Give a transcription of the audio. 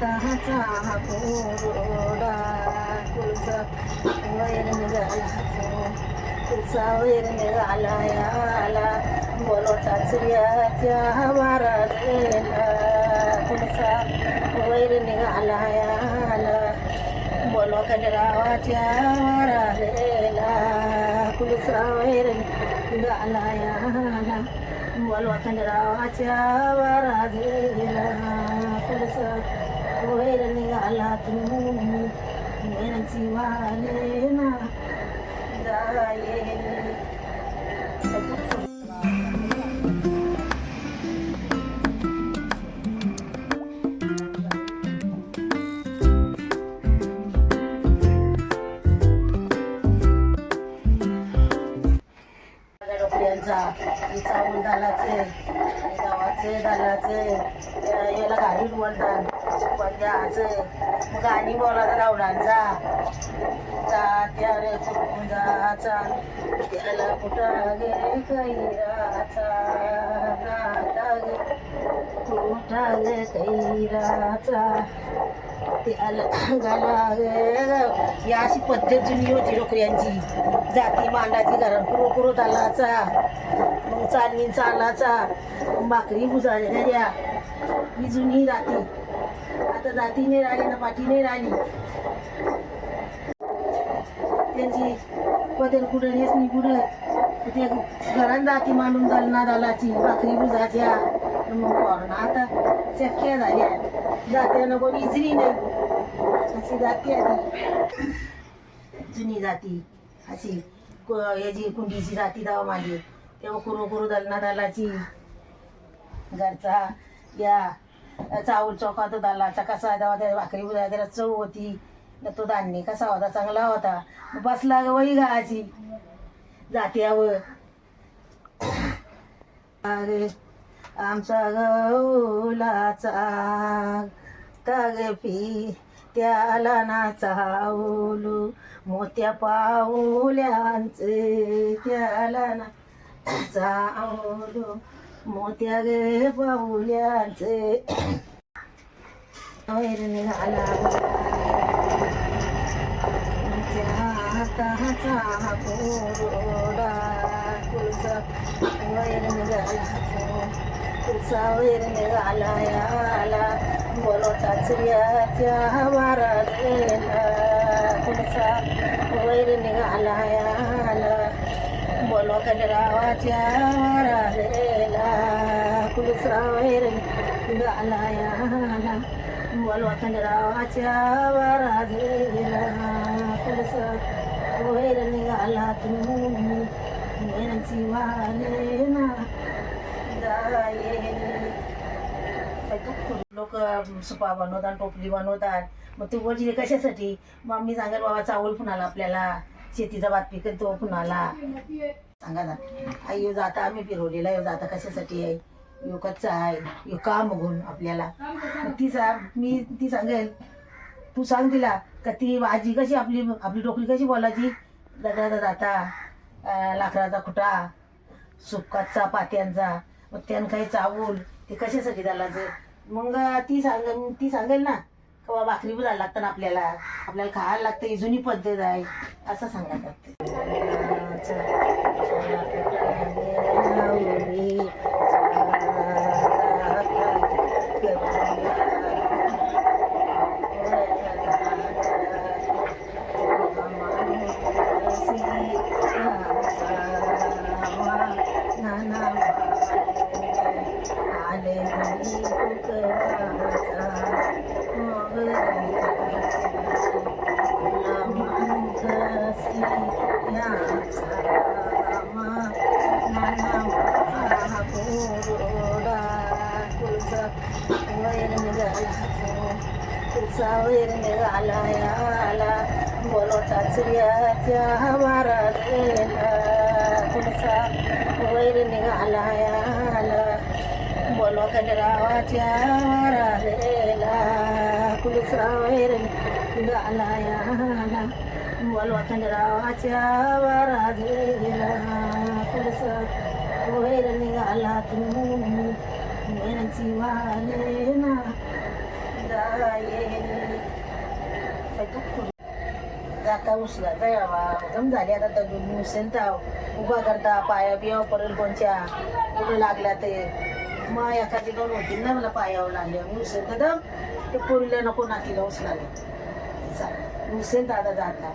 हाताचा कोरडा तुळसा वैर निघाला तुळसा वैर निघाला याला बोलो सासऱ्याच्या महाराजेला तुळसा वैर निघाला याला बोलो खंडरावाच्या महाराजेला तुळसा वैर निघाला याला बोलो खंडरावाच्या महाराजेला तुळसा वैर निघाला तुम्ही मेरची वाले ना जाये चावून दालाचे गावाचे दालाचे याला गाडी बोलतात. पंजाचे गाणी बोलायचा रावडांचा त्या रे कुंजाचा त्याला कुठं गे कैराचा नाता गे? कुठं गे कैराचा त्याला गाला गे या अशी पद्धत जुनी होती डोकऱ्यांची जाती मांडाची घरात कुरो कुरो तालाचा मग चालणी चालाचा भाकरी बुजाळल्या ही जुनी जाती. आता जाती नाही राहिली ना पाठी नाही राहिली. त्यांची पदर कुठं नेसणी कुठं ते घरात जाती मांडून दालना दालाची भाकरी बुजाच्या मग कोरोना आता शक्य झाल्या जात्यानं कोणी इजरी नाही. अशी जाती आहे जुनी जाती. अशी याची कुंडीची जाती दावा मागे. तेव्हा कुरू कुरू दलना दालाची. घरचा या चावल चौकात दालाचा कसा दावा त्या भाकरी उद्या त्याला चव होती. न तो धान्य कसा होता चांगला होता. बसला ग वही गाची जात्यावर. अरे आमचा गौलाचा तग मोत्याला त्याला ना मोत्या पाऊल्यांचे त्याला नाचावलू मोत्या गे पाऊल्यांचे. वैर निघाला. हाताचा कोरडा तुळसा वैर निघाला. तुलसा वैर निघाला बोलो सासऱ्याच्या महाराजेला तुळसा वैर निघाला याला बोलो खंडरावाच्या महाराजेला तुळसा वैर निघाला याला बोलो खंडरावाच्या महाराजेला तुळसा वैर निघाला. तुम्ही मेरची ना ना लोक सुपा बनवतात टोपली बनवतात. मग तू वजीर कशासाठी? मग मी सांगेल बाबा चावल पुन्हाला आपल्याला? शेतीचा भात पिकत तो पुन्हाला सांगा ना. आई यो जाता आम्ही फिरवलेला यो जाता कशासाठी आहे? यो कच्चा आहे. यो का बघून आपल्याला. मग ती सांग मी ती सांगेल तू सांग तिला का ती आजी कशी आपली आपली टोकरी कशी बोलायची? दगडाचा जाता लाकडाचा खुटा सुपकाचा पात्यांचा. मग त्यानं काही चावूल ते कशासाठी घालायचं मग ती सांग ती सांगेल ना का बाबा भाकरी बोलायला लागतं ना आपल्याला. आपल्याला खायला लागतं ही जुनी पद्धत आहे. असं सांगायचं वैर निघाला याला बोलो सासऱ्याच्या महाराजेला तुळसा वैर निघाला आला. बोलो खंडरावाच्या महाराजेला तुळसा वैर निघाला. याला बोलो खंडरावाच्या महाराजेला तुळसा वैर निघाला तू मेरची वाले ना जाये जाता उसला जाय बाबा दम झाली आता दगडून उसेल तर उभा करता पाया बिया परत कोणच्या कुठं लागल्या ते मग एखादी दोन होतील ना मला पायावर लागले. मी उसेल तर दम ते पोरीला नको नातीला उचलाले चालेल उसेल दादा जाता.